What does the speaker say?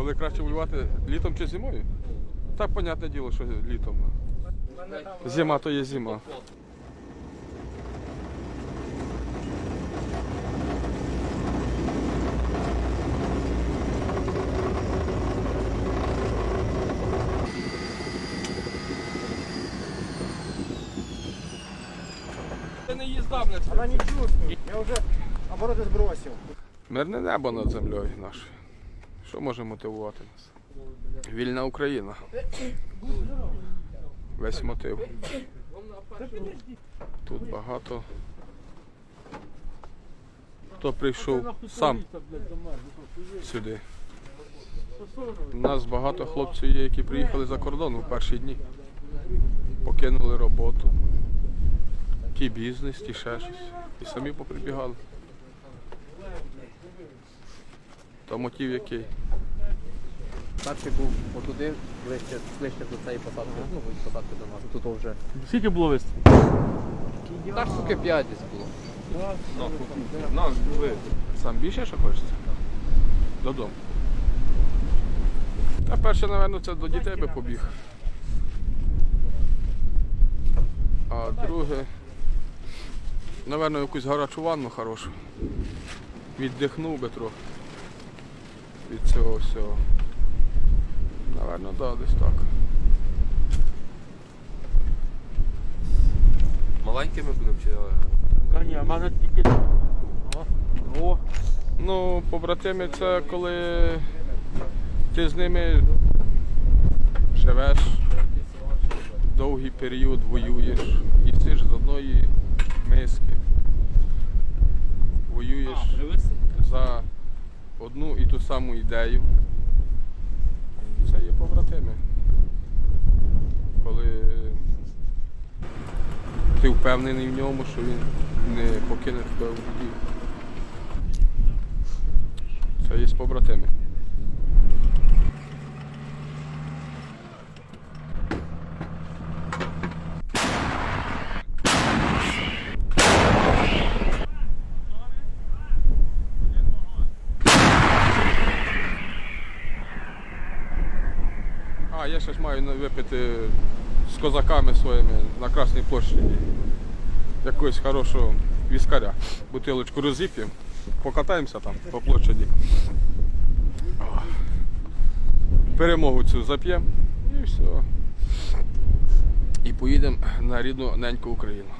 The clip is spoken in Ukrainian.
Коли краще воювати літом чи зимою? Так, понятне діло, що літом. Зима то є зима. Ти не їздав на Она не чувствует. Я уже обороты сбросил. Мирне небо над землею нашою. Що може мотивувати нас? Вільна Україна. Весь мотив. Тут багато. Хто прийшов сам сюди. У нас багато хлопців є, які приїхали за кордон у перші дні. Покинули роботу. Ті бізнес, ті ще щось. І самі поприбігали. То мотив який? Перший був отуди, ближче, ближче до цієї посадки, ну, посадки до нас. Тут вже. Скільки було вистрілів? Так, штуки 5 десь було. Ну, ви сам більше що хочеться? Додому. Та перше, напевно, це до дітей би побіг. А друге, напевно, якусь гарячу ванну хорошу. Віддихнув би трохи від цього всього. Напевно, да, десь так. Маленькими будемо чи. Та ні, в мене тільки. О, О, Ну, побратими, це коли ти з ними живеш довгий період, воюєш, їсиш з одної миски, воюєш за одну і ту саму ідею. Це є побратими. Коли ти впевнений в ньому, що він не покине тебе в біді. Це є побратими. А, я ще маю випити з козаками своїми на Красній площаді. Якогось хорошого віскаря. Бутилочку розіп'ємо, покатаємося там по площаді. Перемогу цю зап'ємо і все. І поїдемо на рідну неньку Україну.